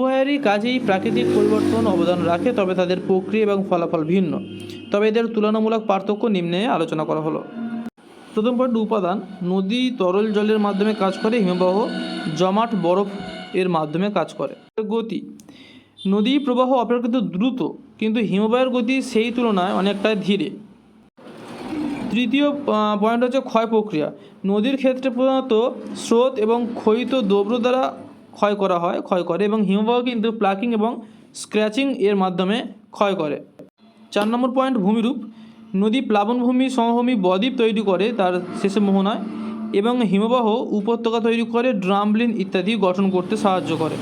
উভয়েরই কাজেই প্রাকৃতিক পরিবর্তন অবদান রাখে, তবে তাদের প্রক্রিয়া এবং ফলাফল ভিন্ন। তবে এদের তুলনামূলক পার্থক্য নিম্নে আলোচনা করা হলো। প্রথম পয়েন্ট, উপাদান। নদী তরল জলের মাধ্যমে কাজ করে, হিমবাহ, জমাট, বরফ এর মাধ্যমে কাজ করে। গতি। নদী প্রবাহ অপেক্ষাকৃত দ্রুত, কিন্তু হিমবাহের গতি সেই তুলনায় অনেকটা ধীরে। তৃতীয় পয়েন্ট হচ্ছে ক্ষয় প্রক্রিয়া। নদীর ক্ষেত্রে প্রধানত স্রোত এবং ক্ষয়িত দ্রব্য দ্বারা ক্ষয় করা হয়, ক্ষয় করে এবং হিমবাহ কিন্তু প্লাকিং এবং স্ক্র্যাচিং এর মাধ্যমে ক্ষয় করে। চার নম্বর পয়েন্ট ভূমিরূপ। নদী প্লাবনভূমি, সমভূমি, বদ্বীপ তৈরি করে, তার শেষে মোহনায় এবং হিমবাহ উপত্যকা তৈরি করে, ড্রামলিন ইত্যাদি গঠন করতে সাহায্য করে।